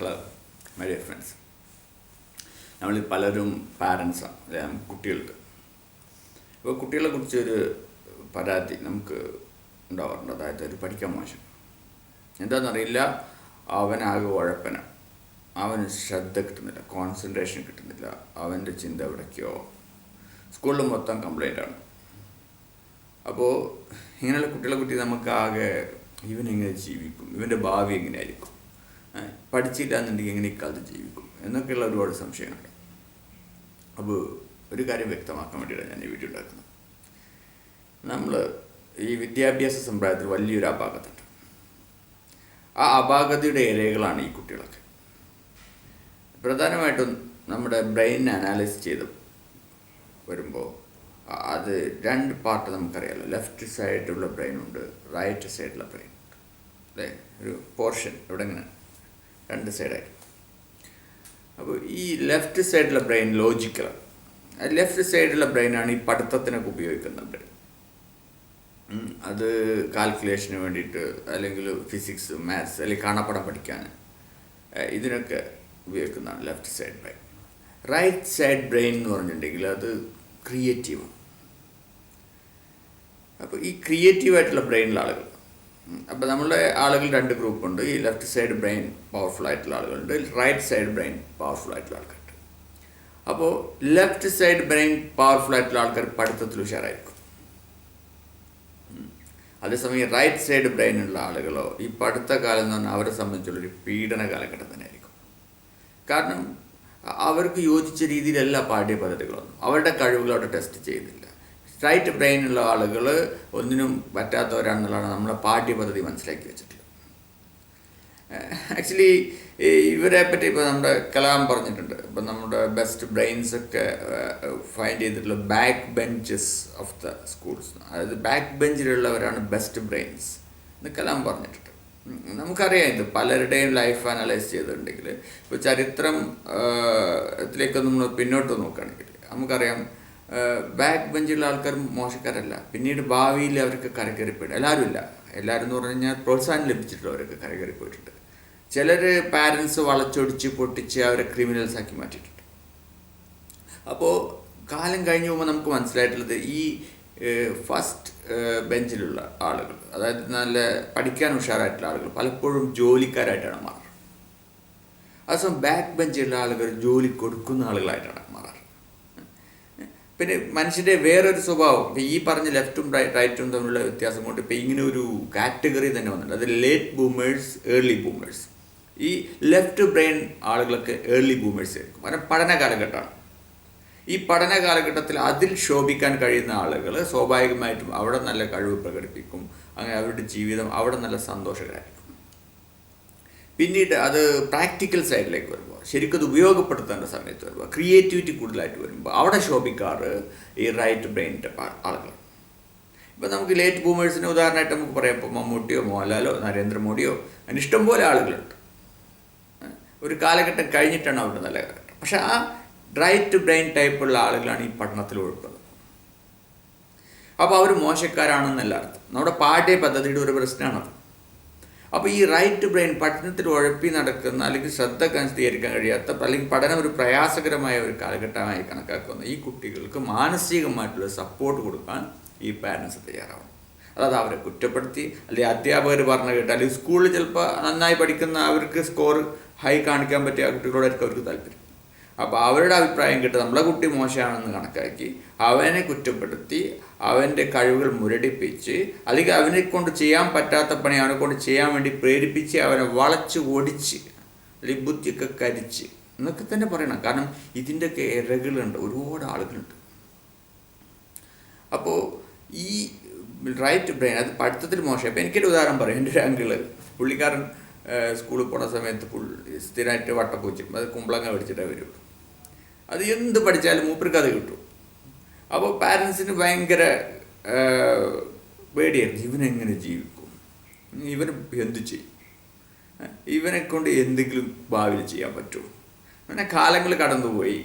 Hello my dear friends നമ്മൾ പലരും പാരൻസാണ് കുട്ടികൾക്ക്. ഇപ്പോൾ കുട്ടികളെ കുറിച്ച് ഒരു പരാതി നമുക്ക് ഉണ്ടാവാറുണ്ട്. അതായത് ഒരു പഠിക്കാൻ മോശം. എന്താണെന്നറിയില്ല അവനാകെ ഉഴപ്പന. അവന് ശ്രദ്ധ കിട്ടുന്നില്ല. കോൺസെൻട്രേഷൻ കിട്ടുന്നില്ല. അവന്റെ ചിന്ത എവിടേക്കോ. സ്കൂളിൽ മൊത്തം കംപ്ലൈന്റ് ആണ്. അപ്പോൾ ഇങ്ങനെയുള്ള കുട്ടികളെ കുട്ടി നമുക്ക് ആകെ ഇവനെങ്ങനെ ജീവിക്കും? ഇവന്റെ ഭാവി എങ്ങനെയായിരിക്കും? പഠിച്ചില്ല എന്നുണ്ടെങ്കിൽ എങ്ങനെ ഇക്കാലത്ത് ജീവിക്കും? എന്നൊക്കെയുള്ള ഒരുപാട് സംശയങ്ങൾ അപ്പോൾ ഒരു കാര്യം വ്യക്തമാക്കാൻ വേണ്ടിയിട്ടാണ് ഞാൻ ഈ വീഡിയോ ഉണ്ടാക്കുന്നത്. നമ്മൾ ഈ വിദ്യാഭ്യാസ സമ്പ്രദായത്തിൽ വലിയൊരു അപാകതയുണ്ട്. ആ അപാകതയുടെ ഇരകളാണ് ഈ കുട്ടികളൊക്കെ. പ്രധാനമായിട്ടും നമ്മുടെ ബ്രെയിൻ അനാലിസ് ചെയ്ത് വരുമ്പോൾ അത് രണ്ട് പാർട്ട് നമുക്കറിയാമല്ലോ ലെഫ്റ്റ് സൈഡിലുള്ള ബ്രെയിനുണ്ട് റൈറ്റ് സൈഡിലുള്ള ബ്രെയിൻ അല്ലേ ഒരു പോർഷൻ എവിടെ ഇങ്ങനെ രണ്ട് സൈഡായിട്ട് അപ്പോൾ ഈ ലെഫ്റ്റ് സൈഡിലെ ബ്രെയിൻ ലോജിക്കലാണ് ലെഫ്റ്റ് സൈഡിലെ ബ്രെയിനാണ് ഈ പഠിത്തത്തിനൊക്കെ ഉപയോഗിക്കുന്ന ബ്രെയിൻ അത് കാൽക്കുലേഷന് വേണ്ടിയിട്ട് അല്ലെങ്കിൽ ഫിസിക്സ് മാത്സ് അല്ലെങ്കിൽ കാണപ്പടം പഠിക്കാൻ ഇതിനൊക്കെ ഉപയോഗിക്കുന്നതാണ് left side brain right side brain എന്ന് പറഞ്ഞിട്ടുണ്ടെങ്കിൽ അത് ക്രിയേറ്റീവാണ് അപ്പോൾ ഈ ക്രിയേറ്റീവായിട്ടുള്ള ബ്രെയിനിലുള്ള ആളുകൾ അപ്പോൾ നമ്മളുടെ ആളുകൾ രണ്ട് ഗ്രൂപ്പുണ്ട് ഈ ലെഫ്റ്റ് സൈഡ് ബ്രെയിൻ പവർഫുൾ ആയിട്ടുള്ള ആളുകളുണ്ട്. റൈറ്റ് സൈഡ് ബ്രെയിൻ പവർഫുൾ ആയിട്ടുള്ള ആൾക്കാരുണ്ട്. അപ്പോൾ ലെഫ്റ്റ് സൈഡ് ബ്രെയിൻ പവർഫുൾ ആയിട്ടുള്ള ആൾക്കാർ പഠിത്തത്തിൽ ഉഷാറായിരിക്കും. അതേസമയം റൈറ്റ് സൈഡ് ബ്രെയിനുള്ള ആളുകളോ ഈ പഠിത്ത കാലം എന്ന് പറഞ്ഞാൽ അവരെ സംബന്ധിച്ചുള്ളൊരു പീഡന കാലഘട്ടം തന്നെയായിരിക്കും കാരണം അവർക്ക് യോജിച്ച രീതിയിലല്ല പാഠ്യപദ്ധതികളൊന്നും. അവരുടെ കഴിവുകൾ ടെസ്റ്റ് ചെയ്യുന്നില്ല. റൈറ്റ് ബ്രെയിനുള്ള ആളുകൾ ഒന്നിനും പറ്റാത്തവരാണെന്നുള്ളതാണ് നമ്മളെ പാഠ്യപദ്ധതി മനസ്സിലാക്കി വെച്ചിട്ടുള്ളത്. ആക്ച്വലി ഇവരെ പറ്റി ഇപ്പോൾ നമ്മുടെ കലാം പറഞ്ഞിട്ടുണ്ട്. ഇപ്പം നമ്മുടെ ബെസ്റ്റ് ബ്രെയിൻസ് ഒക്കെ ഫൈൻഡ് ചെയ്തിട്ടുള്ള back benches of the schools അതായത് ബാക്ക് ബെഞ്ചിലുള്ളവരാണ് ബെസ്റ്റ് ബ്രെയിൻസ് എന്ന് കലാം പറഞ്ഞിട്ടുണ്ട്. നമുക്കറിയാം ഇത് പലരുടെയും ലൈഫ് അനലൈസ് ചെയ്തിട്ടുണ്ടെങ്കിൽ ഇപ്പോൾ ചരിത്രം ത്തിലേക്ക് നമ്മൾ പിന്നോട്ട് നോക്കുകയാണെങ്കിൽ നമുക്കറിയാം ബാക്ക് ബെഞ്ചിലുള്ള ആൾക്കാർ മോശക്കാരല്ല. പിന്നീട് ഭാവിയിൽ അവർക്ക് കരകയറിപ്പോയിട്ട് എല്ലാവരും ഇല്ല എല്ലാവരും എന്ന് പറഞ്ഞു കഴിഞ്ഞാൽ പ്രോത്സാഹനം ലഭിച്ചിട്ടുള്ളവരൊക്കെ കരകയറി പോയിട്ടുണ്ട് ചിലർ പാരൻസ് വളച്ചൊടിച്ച് പൊട്ടിച്ച് അവരെ ക്രിമിനൽസ് ആക്കി മാറ്റിയിട്ടുണ്ട്. അപ്പോൾ കാലം കഴിഞ്ഞ് പോകുമ്പോൾ നമുക്ക് മനസ്സിലായിട്ടുള്ളത് ഈ ഫസ്റ്റ് ബെഞ്ചിലുള്ള ആളുകൾ അതായത് നല്ല പഠിക്കാൻ ഉഷാറായിട്ടുള്ള ആളുകൾ പലപ്പോഴും ജോലിക്കാരായിട്ടാണ് മാറുന്നത്. അതേസമയം ബാക്ക് ബെഞ്ചിലുള്ള ആളുകൾ ജോലി കൊടുക്കുന്ന ആളുകളായിട്ടാണ് മാറാറ് പിന്നെ മനുഷ്യന്റെ വേറൊരു സ്വഭാവം. ഇപ്പം ഈ പറഞ്ഞ ലെഫ്റ്റും റൈറ്റും തമ്മിലുള്ള വ്യത്യാസം കൊണ്ട് ഇപ്പം ഇങ്ങനെ ഒരു കാറ്റഗറി തന്നെ വന്നിട്ടുണ്ട്. അത് ലേറ്റ് ബൂമേഴ്സ് ഏർലി ബൂമേഴ്സ് ഈ ലെഫ്റ്റ് ബ്രെയിൻ ആളുകളൊക്കെ ഏർലി ബൂമേഴ്സ് ആയിരിക്കും. കാരണം പഠന കാലഘട്ടമാണ്. ഈ പഠന കാലഘട്ടത്തിൽ അതിൽ ശോഭിക്കാൻ കഴിയുന്ന ആളുകൾ സ്വാഭാവികമായിട്ടും അവിടെ നല്ല കഴിവ് പ്രകടിപ്പിക്കും. അങ്ങനെ അവരുടെ ജീവിതം അവിടെ നല്ല സന്തോഷകരമായിരിക്കും. പിന്നീട് അത് പ്രാക്ടിക്കൽ സൈഡിലേക്ക് വരുമ്പോൾ ശരിക്കും അത് ഉപയോഗപ്പെടുത്തേണ്ട സമയത്ത് വരുമ്പോൾ ക്രിയേറ്റിവിറ്റി കൂടുതലായിട്ട് വരുമ്പോൾ അവിടെ ശോഭിക്കാറ് ഈ റൈറ്റ് ബ്രെയിനിന്റെ ആളുകൾ ഇപ്പം നമുക്ക് ലേറ്റ് ബൂമേഴ്സിന് ഉദാഹരണമായിട്ട് നമുക്ക് പറയാം. ഇപ്പോൾ മമ്മൂട്ടിയോ മോഹൻലാലോ നരേന്ദ്രമോദിയോ അങ്ങനെ ഇഷ്ടംപോലെ ആളുകളുണ്ട്. ഒരു കാലഘട്ടം കഴിഞ്ഞിട്ടാണ് അവരുടെ നല്ല കാലഘട്ടം. പക്ഷെ ആ റൈറ്റ് ബ്രെയിൻ ടൈപ്പുള്ള ആളുകളാണ് ഈ പഠനത്തിൽ ഉൾപ്പെടുന്നത്. അപ്പോൾ അവർ മോശക്കാരാണെന്നല്ല അർത്ഥം. നമ്മുടെ പാഠ്യ പദ്ധതിയുടെ ഒരു പ്രശ്നമാണത്. അപ്പോൾ ഈ റൈറ്റ് ബ്രെയിൻ പഠനത്തിൽ ഉഴപ്പി നടക്കുന്ന അല്ലെങ്കിൽ ശ്രദ്ധ കേന്ദ്രീകരിക്കാൻ കഴിയാത്ത അല്ലെങ്കിൽ പഠനം ഒരു പ്രയാസകരമായ ഒരു കാലഘട്ടമായി കണക്കാക്കുന്ന ഈ കുട്ടികൾക്ക് മാനസികമായിട്ടുള്ള സപ്പോർട്ട് കൊടുക്കാൻ ഈ പാരൻസ് തയ്യാറാവണം. അതായത് അവരെ കുറ്റപ്പെടുത്തി അല്ലെങ്കിൽ അധ്യാപകർ പറഞ്ഞു കേട്ട് അല്ലെങ്കിൽ സ്കൂളിൽ ചിലപ്പോൾ നന്നായി പഠിക്കുന്ന അവർക്ക് സ്കോർ ഹൈ കാണിക്കാൻ പറ്റിയ കുട്ടികളോടായിരിക്കും അവർക്ക് താല്പര്യം. അപ്പോൾ അവരുടെ അഭിപ്രായം കേട്ട് നമ്മളെ കുട്ടി മോശമാണെന്ന് കണക്കാക്കി അവനെ കുറ്റപ്പെടുത്തി അവന്റെ കഴിവുകൾ മുരടിപ്പിച്ച് അല്ലെങ്കിൽ അവനെ കൊണ്ട് ചെയ്യാൻ പറ്റാത്ത പണി അവനെ കൊണ്ട് ചെയ്യാൻ വേണ്ടി പ്രേരിപ്പിച്ച് അവനെ വളച്ച് ഓടിച്ച് അല്ലെങ്കിൽ ബുദ്ധിയൊക്കെ കരിച്ച് എന്നൊക്കെ തന്നെ പറയണം. കാരണം ഇതിന്റെയൊക്കെ ഇരകളുണ്ട്. ഒരുപാട് ആളുകളുണ്ട്. അപ്പോൾ ഈ റൈറ്റ് ബ്രെയിൻ അത് പഠിത്തത്തിൽ മോശം. അപ്പോൾ എനിക്കൊരു ഉദാഹരണം പറയും. എന്റെ ഒരു അങ്കിൾ പുള്ളിക്കാരൻ സ്കൂളിൽ പോണ സമയത്ത് സ്ഥിരമായിട്ട് വട്ടപ്പൂച്ചും അത് കുമ്പളങ്ങ മേടിച്ചിട്ടേ വരുള്ളൂ. അത് എന്ത് പഠിച്ചാലും മൂപ്പർക്ക് അത് കിട്ടും. അപ്പോൾ പാരൻസിന് ഭയങ്കര പേടിയായിരുന്നു ഇവനെങ്ങനെ ജീവിക്കും? ഇവൻ എന്ത് ചെയ്യും? ഇവനെ കൊണ്ട് എന്തെങ്കിലും ഭാവിയിൽ ചെയ്യാൻ പറ്റുമോ അങ്ങനെ കാലങ്ങൾ കടന്നുപോയി.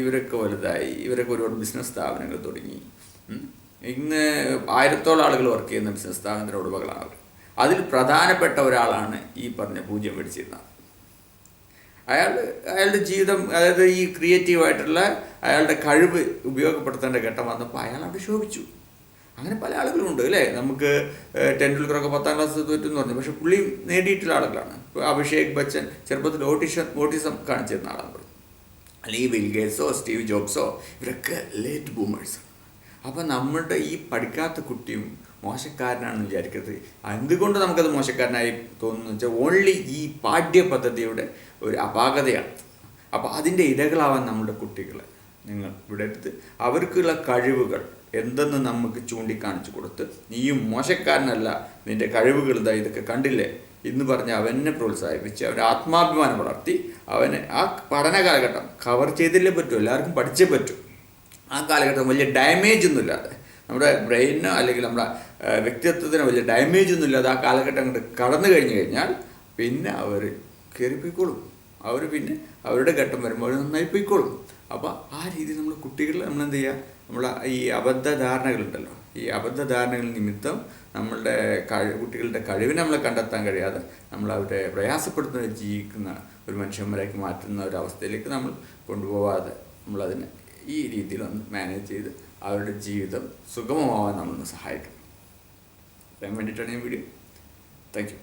ഇവരൊക്കെ വലുതായി. ഇവരൊക്കെ ഒരുപാട് ബിസിനസ് സ്ഥാപനങ്ങൾ തുടങ്ങി. ഇന്ന് ആയിരത്തോളം ആളുകൾ വർക്ക് ചെയ്യുന്ന ബിസിനസ് സ്ഥാപനത്തിന്റെ ഉടമകളാണ് അവർ അതിൽ പ്രധാനപ്പെട്ട ഒരാളാണ് ഈ പറഞ്ഞ പൂജ്യം മേടിച്ചിരുന്നത് അയാൾ അയാളുടെ ജീവിതം അതായത് ഈ ക്രിയേറ്റീവായിട്ടുള്ള അയാളുടെ കഴിവ് ഉപയോഗപ്പെടുത്തേണ്ട ഘട്ടം വന്നപ്പോൾ അയാൾ അവിടെ ശോഭിച്ചു. അങ്ങനെ പല ആളുകളും ഉണ്ട് അല്ലേ? നമുക്ക് ടെൻഡുൽക്കറൊക്കെ പത്താം ക്ലാസ് തോറ്റെന്ന് പറഞ്ഞു. പക്ഷെ പുള്ളി നേടിയിട്ടുള്ള ആളുകളാണ്. ഇപ്പോൾ അഭിഷേക് ബച്ചൻ ചെറുപ്പത്തിൽ ഓട്ടിഷൻ ഓട്ടിസം കാണിച്ചിരുന്ന ആളാണ് അല്ലെങ്കിൽ ബിൽ ഗേറ്റ്സോ സ്റ്റീവ് ജോബ്സോ ഇവരൊക്കെ ലേറ്റ് ബൂമേഴ്സാണ് അപ്പോൾ നമ്മളുടെ ഈ പഠിക്കാത്ത കുട്ടിയും മോശക്കാരനാണെന്ന് വിചാരിക്കരുത്. എന്തുകൊണ്ട് നമുക്കത് മോശക്കാരനായി തോന്നുന്നു വെച്ചാൽ ഓൺലി ഈ പാഠ്യപദ്ധതിയുടെ ഒരു അപാകതയാണ്. അപ്പോൾ അതിന്റെ ഇരകളാവാൻ നമ്മുടെ കുട്ടികളെ നിങ്ങൾ ഇവിടെ എടുത്ത് അവർക്കുള്ള കഴിവുകൾ എന്തെന്ന് നമുക്ക് ചൂണ്ടിക്കാണിച്ചു കൊടുത്ത് നീയും മോശക്കാരനല്ല നിന്റെ കഴിവുകൾ ഇതാ ഇതൊക്കെ കണ്ടില്ലേ? എന്ന് പറഞ്ഞ് അവനെ പ്രോത്സാഹിപ്പിച്ച് അവന്റെ ആത്മാഭിമാനം വളർത്തി അവനെ ആ പഠന കാലഘട്ടം കവർ ചെയ്തില്ലേ പറ്റൂ എല്ലാവർക്കും പഠിച്ചേ പറ്റൂ. ആ കാലഘട്ടം വലിയ ഡാമേജ് ഒന്നും ഇല്ലാതെ നമ്മുടെ ബ്രെയിനോ അല്ലെങ്കിൽ നമ്മുടെ വ്യക്തിത്വത്തിനോ വലിയ ഡാമേജ് ഒന്നും ഇല്ലാതെ ആ കാലഘട്ടം അങ്ങോട്ട് കടന്നു കഴിഞ്ഞു കഴിഞ്ഞാൽ പിന്നെ അവർ കയറിപ്പോയിക്കോളും അവർ പിന്നെ അവരുടെ ഘട്ടം വരുമ്പോൾ അവർ നന്നായി പോയിക്കോളും അപ്പോൾ ആ രീതിയിൽ നമ്മൾ കുട്ടികളെ നമ്മൾ എന്ത് ചെയ്യുക? നമ്മൾ ഈ അബദ്ധ ധാരണകളുണ്ടല്ലോ ഈ അബദ്ധ ധാരണകൾ നിമിത്തം നമ്മളുടെ കഴി കുട്ടികളുടെ കഴിവിനെ നമ്മളെ കണ്ടെത്താൻ കഴിയാതെ നമ്മൾ അവരെ പ്രയാസപ്പെടുത്തുന്ന ജീവിക്കുന്ന ഒരു മനുഷ്യന്മാരേക്ക് മാറ്റുന്ന ഒരു അവസ്ഥയിലേക്ക് നമ്മൾ കൊണ്ടുപോകാതെ നമ്മളതിനെ ഈ രീതിയിലൊന്ന് മാനേജ് ചെയ്ത് അവരുടെ ജീവിതം സുഗമമാവാൻ നമ്മളൊന്ന് സഹായിക്കും. അതിന് വേണ്ടിയിട്ടാണ് ഈ വീഡിയോ താങ്ക് യു